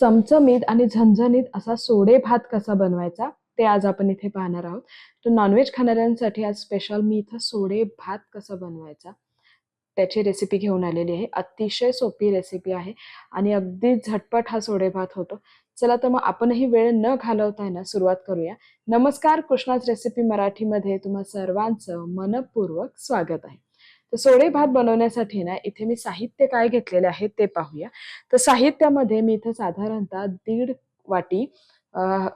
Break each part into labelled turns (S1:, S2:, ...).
S1: चमचमीत आणि झणझणीत असा सोडे भात कसा बनवायचा ते आज आपण इथे पाहणार आहोत. तर नॉनव्हेज खाणाऱ्यांसाठी आज स्पेशल मी इथं सोडे भात कसा बनवायचा त्याची रेसिपी घेऊन आलेली आहे. अतिशय सोपी रेसिपी आहे आणि अगदी झटपट हा सोडे भात होतो. चला तर मग आपणही वेळ न घालवता ना सुरुवात करूया. नमस्कार कृष्णाच रेसिपी मराठीमध्ये तुम्हा सर्वांचं मनपूर्वक स्वागत आहे. तर सोडे भात बनवण्यासाठी ना इथे मी साहित्य काय घेतलेले आहे ते पाहूया. तर साहित्यामध्ये मी इथं साधारणतः दीड वाटी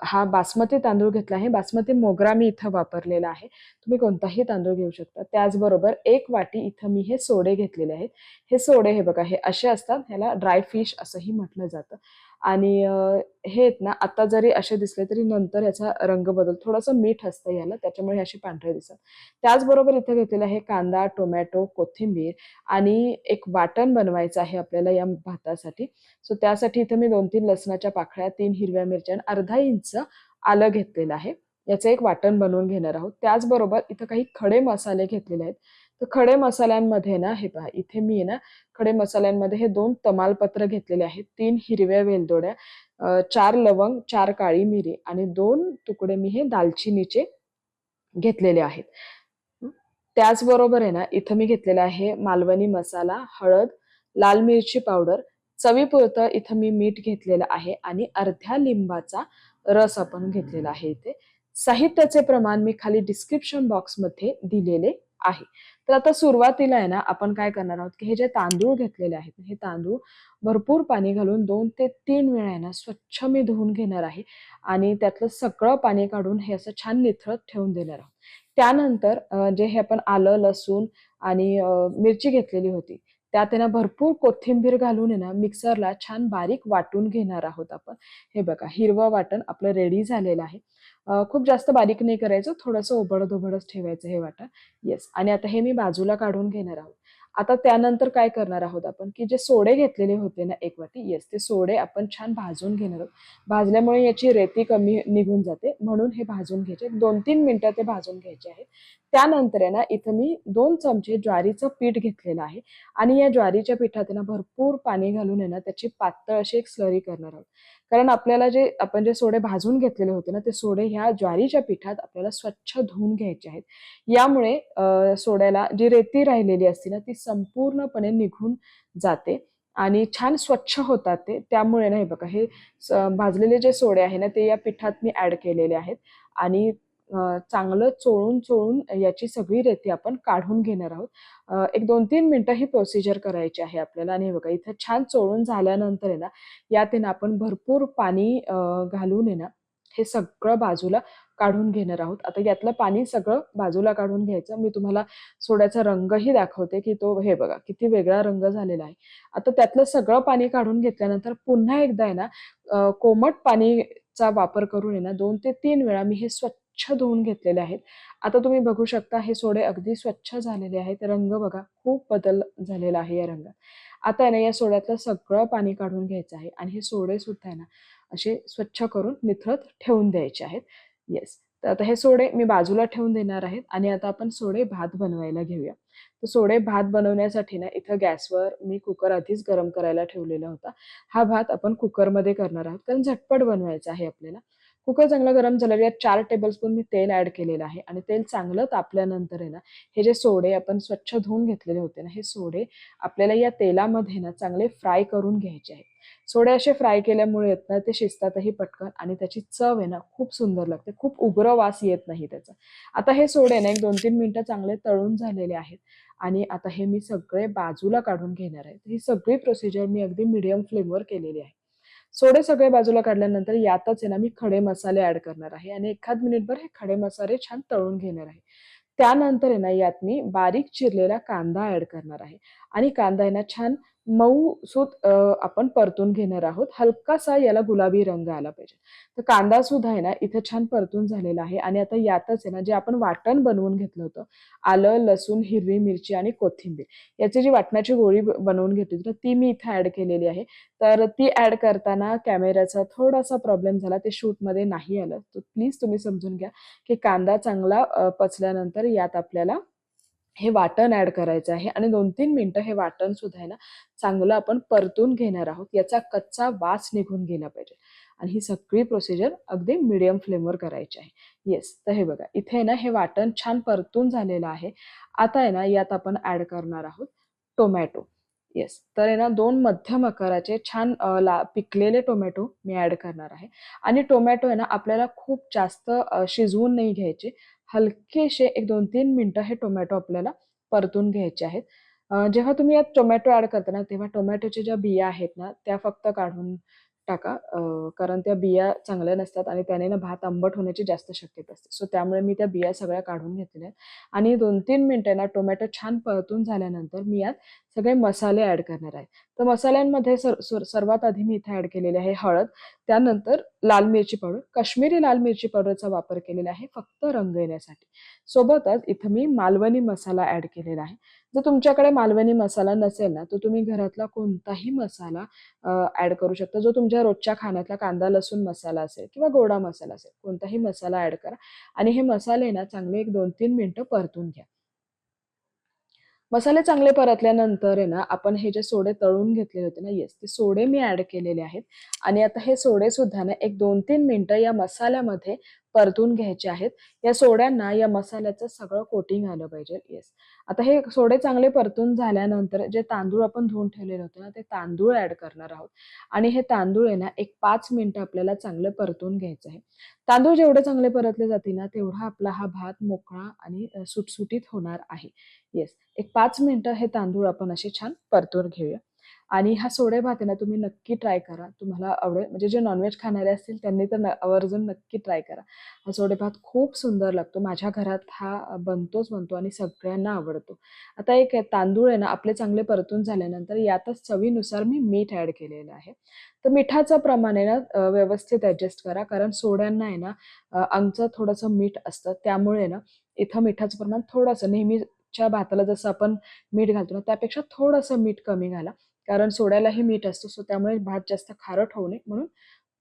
S1: हा बासमती तांदूळ घेतला आहे. बासमती मोगरा मी इथं वापरलेला आहे. तुम्ही कोणताही तांदूळ घेऊ शकता. त्याचबरोबर एक वाटी इथं मी हे सोडे घेतलेले आहेत. हे सोडे हे बघा हे असे असतात ह्याला ड्राय फिश असंही म्हटलं जातं. आणि हे आहेत ना आता जरी असे दिसले तरी नंतर याचा रंग बदल थोडंसं मीठ असतं याला त्याच्यामुळे असे पांढरे दिसतात. त्याचबरोबर इथं घेतलेलं आहे कांदा टोमॅटो कोथिंबीर आणि एक वाटण बनवायचं आहे आपल्याला या भातासाठी. सो त्यासाठी इथं मी दोन तीन लसणाच्या पाकळ्या तीन हिरव्या मिरच्या आणि अर्धा इंच आलं घेतलेलं आहे. याचं एक वाटण बनवून घेणार आहोत. त्याचबरोबर इथं काही खडे मसाले घेतलेले आहेत. तर खडे मसाल्यांमध्ये ना हे पहा इथे मी आहे ना खडे मसाल्यांमध्ये हे दोन तमालपत्र घेतलेले आहेत. तीन हिरव्या वेलदोड्या चार लवंग चार काळी मिरी आणि दोन तुकडे मी हे दालचिनीचे घेतलेले आहेत. त्याचबरोबर आहे ना इथं मी घेतलेला आहे मालवणी मसाला हळद लाल मिरची पावडर चवीपुरतं इथं मी मीठ घेतलेलं आहे आणि अर्ध्या लिंबाचा रस आपण घेतलेला आहे इथे. साहित्याचे प्रमाण मी खाली डिस्क्रिप्शन बॉक्समध्ये दिलेले आहे. तर आता सुरुवातीला आहे ना आपण काय करणार आहोत की हे जे तांदूळ घेतलेले आहेत हे तांदूळ भरपूर पाणी घालून दोन ते तीन वेळा आहे ना स्वच्छ मी धुवून घेणार आहे आणि त्यातलं सगळं पाणी काढून हे असं छान निथळत ठेवून देणार आहोत. त्यानंतर जे हे आपण आलं लसूण आणि मिरची घेतलेली होती त्यात आहे ना भरपूर कोथिंबीर घालून आहे ना मिक्सरला छान बारीक वाटून घेणार आहोत आपण. हे बघा हिरवं वाटण आपलं रेडी झालेलं आहे. खूप जास्त बारीक नाही करायचं थोडंसं ओबडधोबडच ठेवायचं हे वाटा येस आणि आता हे मी बाजूला काढून घेणार आहोत. आता त्यानंतर काय करणार आहोत आपण? की जे सोडे घेतलेले होते ना एक वाटी येस ते सोडे आपण छान भाजून घेणार आहोत. भाजल्यामुळे याची रेती कमी निघून जाते. म्हणून हे भाजून घ्यायचे. दोन तीन मिनिटं ते भाजून घ्यायचे आहेत. त्यानंतर आहे ना इथं मी दोन चमचे ज्वारीचं पीठ घेतलेलं आहे. आणि या ज्वारीच्या पिठात ना भरपूर पाणी घालून आहे ना त्याची पातळ अशी एक स्लरी करणार आहोत. कारण आपल्याला जे आपण जे सोडे भाजून घेतलेले होते ना ते सोडे ह्या ज्वारीच्या पिठात आपल्याला स्वच्छ धुवून घ्यायचे आहेत. यामुळे सोड्याला जी रेती राहिलेली असते ना ती संपूर्णपणे निघून जाते आणि छान स्वच्छ होतात ते. त्यामुळे ना हे बघा हे स- भाजलेले जे सोडे आहे ना ते या पिठात मी ऍड केलेले आहेत. आणि चांगलं चोळून चोळून याची सगळी रेती आपण काढून घेणार आहोत. एक दोन तीन मिनटं ही प्रोसिजर करायची आहे आपल्याला. आणि हे बघा इथं छान चोळून झाल्यानंतर आहे ना यात आहे ना आपण भरपूर पाणी घालून आहे ना हे सगळं बाजूला काढून घेणार आहोत. आता यातलं पाणी सगळं बाजूला काढून घ्यायचं. मी तुम्हाला सोड्याचा रंगही दाखवते की तो हे बघा किती वेगळा रंग झालेला आहे. आता त्यातलं सगळं पाणी काढून घेतल्यानंतर पुन्हा एकदा आहे ना कोमट पाणीचा वापर करून आहे ना दोन ते तीन वेळा मी हे स्वच्छ स्वच्छ धुवून घेतलेले आहेत. आता तुम्ही बघू शकता हे सोडे अगदी स्वच्छ झालेले आहेत. रंग बघा खूप बदल झालेला आहे या रंगात. आता आहे ना या सोड्यातलं सगळं पाणी काढून घ्यायचं आहे आणि हे सोडे सुद्धा आहे ना असे स्वच्छ करून निथळत ठेवून द्यायचे आहेत. येस तर आता हे सोडे मी बाजूला ठेवून देणार आहेत आणि आता आपण सोडे भात बनवायला घेऊया. तर सोडे भात बनवण्यासाठी ना इथं गॅसवर मी कुकर आधीच गरम करायला ठेवलेला होता. हा भात आपण कुकरमध्ये करणार आहोत कारण झटपट बनवायचा आहे आपल्याला. कुकर चांगला गरम झाल्यावर यात चार टेबलस्पून मी तेल ऍड केलेलं आहे. आणि तेल चांगलं तापल्यानंतर आहे ना हे जे सोडे आपण स्वच्छ धुवून घेतलेले होते ना हे सोडे आपल्याला या तेलामध्ये ना चांगले फ्राय करून घ्यायचे आहेत. सोडे असे फ्राय केल्यामुळे येत ना ते शिजतातही पटकन आणि त्याची चव आहे ना खूप सुंदर लागते. खूप उग्र वास येत नाही त्याचा. आता हे सोडे ना एक दोन तीन मिनटं चांगले तळून झालेले आहेत. आणि आता हे मी सगळे बाजूला काढून घेणार आहे. ही सगळी प्रोसिजर मी अगदी मिडियम फ्लेमवर केलेली आहे. सोडे सगळे बाजूला काढल्यानंतर यातच आहे ना मी खडे मसाले ऍड करणार आहे आणि एखाद मिनिटभर हे खडे मसाले छान तळून घेणार आहे. त्यानंतर आहे ना यात मी बारीक चिरलेला कांदा ऍड करणार आहे. आणि कांदा आहे ना छान मऊ सूत आपण परतून घेणार आहोत. हलकासा याला गुलाबी रंग आला पाहिजे. तर कांदा सुद्धा आहे ना इथं छान परतून झालेला आहे. आणि आता यातच आहे ना जे आपण वाटण बनवून घेतलं होतं आलं लसूण हिरवी मिरची आणि कोथिंबीर याची जी वाटणाची गोळी ब- बनवून घेतली होती ती मी इथं ऍड केलेली आहे. तर ती ऍड करताना कॅमेऱ्याचा थोडासा प्रॉब्लेम झाला ते शूटमध्ये नाही आलं. तर प्लीज तुम्ही समजून घ्या की कांदा चांगला पचल्यानंतर यात आपल्याला हे वाटण ॲड करायचं आहे आणि दोन तीन मिनटं हे वाटण सुद्धा आहे ना चांगलं आपण परतून घेणार आहोत. याचा कच्चा वास निघून गेला पाहिजे. आणि ही सगळी प्रोसिजर अगदी मिडियम फ्लेमवर करायची आहे. येस तर हे बघा इथे ना हे वाटण छान परतून झालेलं आहे. आता आहे ना यात आपण ॲड करणार आहोत टोमॅटो येस तर आहे ना दोन मध्यम आकाराचे छान ला पिकलेले टोमॅटो मी ॲड करणार आहे. आणि टोमॅटो आहे ना आपल्याला खूप जास्त शिजवून नाही घ्यायचे. हलकेसे एक दोन तीन मिनटं हे टोमॅटो आपल्याला परतून घ्यायचे आहेत. जेव्हा तुम्ही यात टोमॅटो ॲड करता ना तेव्हा टोमॅटोच्या ज्या बिया आहेत ना त्या फक्त काढून टाका. कारण त्या बिया चांगल्या नसतात आणि त्याने ना भात आंबट होण्याची जास्त शक्यता असते. सो त्यामुळे मी त्या बिया सगळ्या काढून घेतलेल्या आहेत. आणि दोन तीन मिनटं ना टोमॅटो छान परतून झाल्यानंतर मी यात सगळे मसाले ॲड करणार आहे. तर मसाल्यांमध्ये सर सर सर्वात आधी मी इथे ॲड केलेले आहे हळद. त्यानंतर लाल मिरची पावडर काश्मीरी लाल मिरची पावडरचा वापर केलेला आहे फक्त रंग येण्यासाठी. सोबतच इथं मी मालवणी मसाला ॲड केलेला आहे. जर तुमच्याकडे मालवणी मसाला नसेल ना तर तुम्ही घरातला कोणताही मसाला ॲड करू शकता. जो तुमच्या रोजच्या खाण्यातला कांदा लसूण मसाला असेल किंवा गोडा मसाला असेल कोणताही मसाला ॲड करा. आणि हे मसाले ना चांगले एक दोन तीन मिनटं परतून घ्या. मसाले चांगले परतल्यानंतर आहे ना आपण हे जे सोडे तळून घेतलेले होते ना येस ते सोडे मी ॲड केलेले आहेत. आणि आता हे सोडे सुद्धा ना एक दोन तीन मिनटं या मसाल्यामध्ये परतून घ्यायचे आहेत. या सोड्यांना या मसाल्याचं सगळं कोटिंग आलं पाहिजे. येस आता हे सोडे चांगले परतून झाल्यानंतर जे तांदूळ आपण धुवून ठेवलेले होते ना ते तांदूळ ऍड करणार आहोत. आणि हे तांदूळ आहे ना एक पाच मिनटं आपल्याला चांगलं परतून घ्यायचं आहे. तांदूळ जेवढे चांगले परतले जातील ना तेवढा आपला हा भात मोकळा आणि सुटसुटीत होणार आहे. येस एक पाच मिनटं हे तांदूळ आपण असे छान परतून घेऊया. आणि हा सोडे भात आहे ना तुम्ही नक्की ट्राय करा. तुम्हाला आवडेल. म्हणजे जे नॉनव्हेज खाणारे असतील त्यांनी तर न आवर्जून नक्की ट्राय करा. हा सोडे भात खूप सुंदर लागतो. माझ्या घरात हा बनतोच बनतो आणि सगळ्यांना आवडतो. आता एक आहे, तांदूळ आहे ना आपले चांगले परतून झाल्यानंतर यातच चवीनुसार मी मीठ ॲड केलेलं आहे. तर मिठाचं प्रमाण आहे ना व्यवस्थित ॲडजस्ट करा. कारण सोड्यांना आहे ना आमचं थोडंसं मीठ असतं. त्यामुळे ना इथं मिठाचं प्रमाण थोडंसं नेहमीच्या भाताला जसं आपण मीठ घालतो ना त्यापेक्षा थोडंसं मीठ कमी घाला. कारण सोड्यालाही मीठ असतो सो त्यामुळे भात जास्त खारट होऊ नये. म्हणून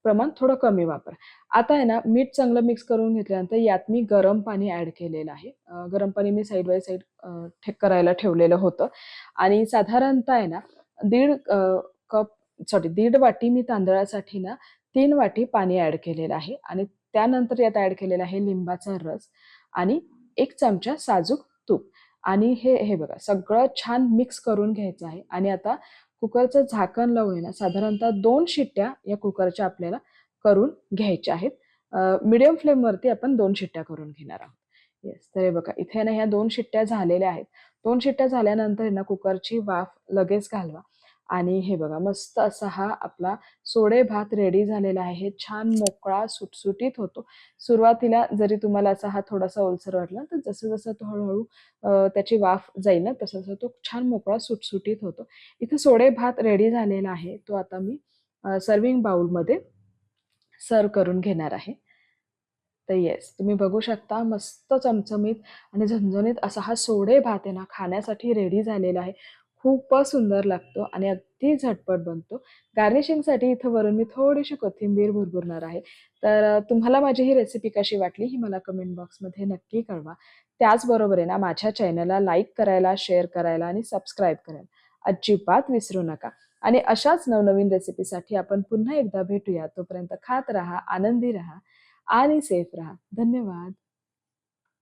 S1: प्रमाण थोडं कमी वापरा. आता आहे ना मीठ चांगलं मिक्स करून घेतल्यानंतर यात मी गरम पाणी ॲड केलेलं आहे. गरम पाणी मी साईड बाय साईड ठेक करायला ठेवलेलं होतं. आणि साधारणतः आहे ना दीड कप सॉरी दीड वाटी मी तांदळासाठी ना तीन वाटी पाणी ॲड केलेलं आहे. आणि त्यानंतर यात ॲड केलेला आहे लिंबाचा रस आणि एक चमचा साजूक तूप. आणि हे हे बघा सगळं छान मिक्स करून घ्यायचं आहे. आणि आता कुकरचं झाकण लावून येणार ना साधारणतः दोन शिट्ट्या या कुकरच्या आपल्याला करून घ्यायच्या आहेत. मिडियम फ्लेमवरती आपण दोन शिट्ट्या करून घेणार आहोत. येस तर हे बघा इथे ना ह्या दोन शिट्ट्या झालेल्या आहेत. दोन शिट्ट्या झाल्यानंतर ना कुकरची वाफ लगेच घालवा. आणि हे बघा मस्त असा हा आपला सोडे भात रेडी झालेला आहे. छान मोकळा सुटसुटीत होतो. सुरुवातीला जरी तुम्हाला असा हा थोडासा ओलसर वाटला तर जसं जसं तो हळूहळू त्याची वाफ जाईल ना तसं तसं तो छान मोकळा सुटसुटीत होतो. इथे सोडे भात रेडी झालेला आहे. तो आता मी सर्विंग बाउलमध्ये सर्व करून घेणार आहे. तर येस तुम्ही बघू शकता मस्त चमचमीत आणि झणझणीत असा हा सोडे भात आहे ना खाण्यासाठी रेडी झालेला आहे. खूपच सुंदर लागतो आणि अगदी झटपट बनतो. गार्निशिंगसाठी इथं वरून मी थोडीशी कोथिंबीर भुरभुरणार आहे. तर तुम्हाला माझी ही रेसिपी कशी वाटली ही मला कमेंट बॉक्समध्ये नक्की कळवा. त्याचबरोबर आहे ना माझ्या चॅनलला लाईक करायला शेअर करायला आणि सबस्क्राईब करायला अजिबात विसरू नका. आणि अशाच नवनवीन रेसिपीसाठी आपण पुन्हा एकदा भेटूया. तोपर्यंत खात राहा आनंदी राहा आणि सेफ राहा. धन्यवाद.